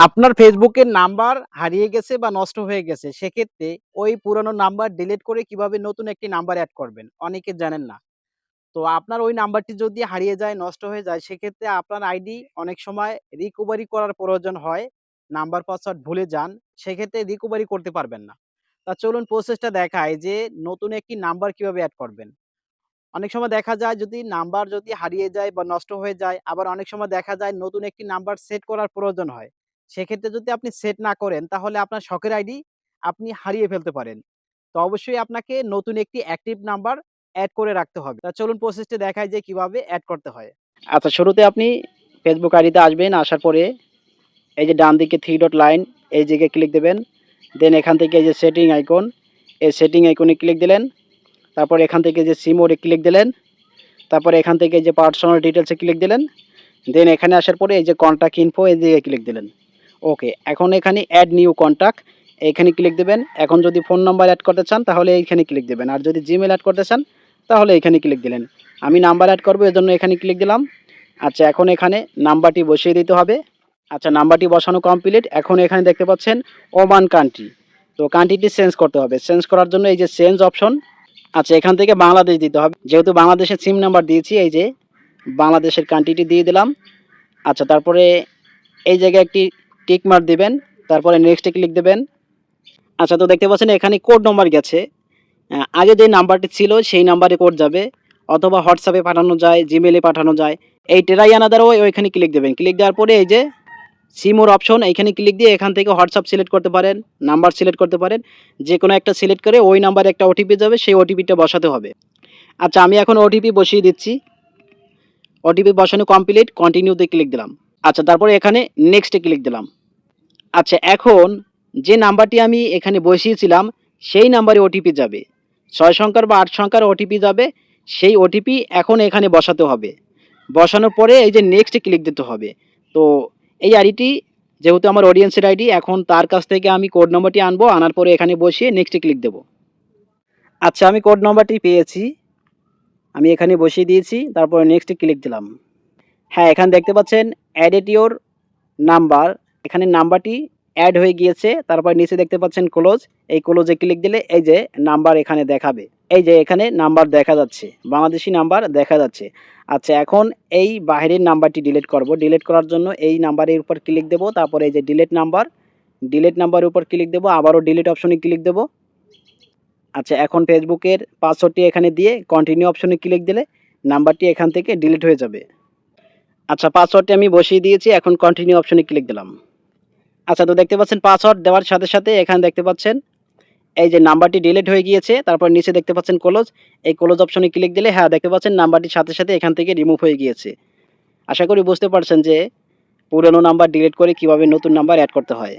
আপনার ফেসবুকের নাম্বার হারিয়ে গেছে বা নষ্ট হয়ে গেছে, সেক্ষেত্রে ওই পুরনো নাম্বার ডিলিট করে কীভাবে নতুন একটি নাম্বার অ্যাড করবেন? অনেকে জানেন না। তো আপনার ওই নাম্বারটি যদি হারিয়ে যায়, নষ্ট হয়ে যায়, সেক্ষেত্রে আপনার আইডি অনেক সময় রিকভারি করার প্রয়োজন হয়, নাম্বার পাসওয়ার্ড ভুলে যান, সেক্ষেত্রে রিকভারি করতে পারবেন না। তা চলুন প্রসেসটা দেখায় যে নতুন একটি নাম্বার কীভাবে অ্যাড করবেন। অনেক সময় দেখা যায় যদি নাম্বার যদি হারিয়ে যায় বা নষ্ট হয়ে যায়, আবার অনেক সময় দেখা যায় নতুন একটি নাম্বার সেট করার প্রয়োজন হয়। সেক্ষেত্রে যদি আপনি সেট না করেন, তাহলে আপনার শখের আইডি আপনি হারিয়ে ফেলতে পারেন। তো অবশ্যই আপনাকে নতুন একটি অ্যাক্টিভ নাম্বার অ্যাড করে রাখতে হবে। তা চলুন প্রসেসটি দেখায় যে কীভাবে অ্যাড করতে হয়। আচ্ছা শুরুতে আপনি ফেসবুক আইডিতে আসবেন, আসার পরে এই যে ডান দিকে থ্রি ডট লাইন এই জায়গায় ক্লিক দেবেন। দেন এখান থেকে এই যে সেটিং আইকন এই সেটিং আইকনে ক্লিক দিলেন। তারপর এখান থেকে যে সিম ওরে ক্লিক দিলেন। তারপরে এখান থেকে যে পার্সোনাল ডিটেলসে ক্লিক দিলেন। দেন এখানে আসার পরে এই যে কন্ট্যাক্ট ইনফো এই জায়গায় ক্লিক দিলেন। ওকে, এখন এখানে অ্যাড নিউ কন্ট্যাক্ট এইখানে ক্লিক দেবেন। এখন যদি ফোন নাম্বার অ্যাড করতে চান, তাহলে এইখানে ক্লিক দেবেন। আর যদি জিমেল অ্যাড করতে চান, তাহলে এখানে ক্লিক দিলেন। আমি নাম্বার অ্যাড করব, এজন্য এখানে ক্লিক দিলাম। আচ্ছা এখন এখানে নাম্বারটি বসিয়ে দিতে হবে। আচ্ছা নাম্বারটি বসানো কমপ্লিট এখন এখানে দেখতে পাচ্ছেন ওমান কান্ট্রি তো কান্ট্রিটি চেঞ্জ করতে হবে। চেঞ্জ করার জন্য এই যে চেঞ্জ অপশন আচ্ছা এখান থেকে বাংলাদেশ দিতে হবে। যেহেতু বাংলাদেশের সিম নাম্বার দিয়েছি, এই যে বাংলাদেশের কান্ট্রিটি দিয়ে দিলাম। আচ্ছা তারপরে এই জায়গায় একটি টিক মার্ক দিবেন, তারপরে নেক্সটে ক্লিক দেবেন। আচ্ছা তো দেখতে পাচ্ছেন এখানে কোড নম্বর গেছে। আগে যে নাম্বারটি ছিল, সেই নাম্বারে কোড যাবে। অথবা হোয়াটসঅ্যাপে পাঠানো যায় জিমেলে পাঠানো যায়। এই টেরাই আনাদারও ওইখানে ক্লিক দেবেন। ক্লিক দেওয়ার পরে এই যে সিমোর অপশন এইখানে ক্লিক দিয়ে এখান থেকে হোয়াটসঅ্যাপ সিলেক্ট করতে পারেন নাম্বার সিলেক্ট করতে পারেন। যে কোনো একটা সিলেক্ট করে ওই নাম্বারে একটা ওটিপি যাবে, সেই ওটিপিটা বসাতে হবে। আচ্ছা আমি এখন ওটিপি বসিয়ে দিচ্ছি। ওটিপি বসানো কমপ্লিট কন্টিনিউতে ক্লিক দিলাম। আচ্ছা তারপরে এখানে নেক্সটে ক্লিক দিলাম। আচ্ছা এখন যে নাম্বারটি আমি এখানে বসিয়েছিলাম, সেই নাম্বারে ওটিপি যাবে। ছয় সংখ্যার বা আট সংখ্যার ওটিপি যাবে, সেই ওটিপি এখন এখানে বসাতে হবে। বসানোর পরে এই যে নেক্সট ক্লিক দিতে হবে। তো এই আইডিটি যেহেতু আমার অডিয়েন্সের আইডি এখন তার কাছ থেকে আমি কোড নম্বরটি আনব, আনার পরে এখানে বসিয়ে নেক্সটে ক্লিক দেব। আচ্ছা আমি কোড নম্বরটি পেয়েছি। আমি এখানে বসিয়ে দিয়েছি, তারপরে নেক্সটে ক্লিক দিলাম। হ্যাঁ এখানে দেখতে পাচ্ছেন অ্যাডেট ইওর নাম্বার এখানে নাম্বারটি অ্যাড হয়ে গিয়েছে, তারপর নিচে দেখতে পাচ্ছেন ক্লোজ এই ক্লোজে ক্লিক দিলে এই যে নাম্বার এখানে দেখাবে। এই যে এখানে নাম্বার দেখা যাচ্ছে, বাংলাদেশি নাম্বার দেখা যাচ্ছে। আচ্ছা এখন এই বাইরের নাম্বারটি ডিলিট করব। ডিলিট করার জন্য এই নাম্বারের উপর ক্লিক দেবো, তারপরে এই যে ডিলিট নাম্বার ডিলিট নাম্বারের উপর ক্লিক দেবো, আবারও ডিলিট অপশনে ক্লিক দেবো। আচ্ছা এখন ফেসবুকের পাসওয়ার্ডটি এখানে দিয়ে কন্টিনিউ অপশনে ক্লিক দিলে নাম্বারটি এখান থেকে ডিলিট হয়ে যাবে। আচ্ছা পাসওয়ার্ডটি আমি বসিয়ে দিয়েছি, এখন কন্টিনিউ অপশনে ক্লিক দিলাম। আচ্ছা তো দেখতে পাচ্ছেন পাসওয়ার্ড দেওয়ার সাথে সাথে এখানে দেখতে পাচ্ছেন, এই যে নাম্বারটি ডিলিট হয়ে গিয়েছে, তারপর নিচে দেখতে পাচ্ছেন ক্লোজ এই ক্লোজ অপশনে ক্লিক দিলে হ্যাঁ দেখতে পাচ্ছেন নাম্বারটির সাথে সাথে এখান থেকে রিমুভ হয়ে গিয়েছে। আশা করি বুঝতে পারছেন যে পুরনো নাম্বার ডিলিট করে কীভাবে নতুন নাম্বার অ্যাড করতে হয়।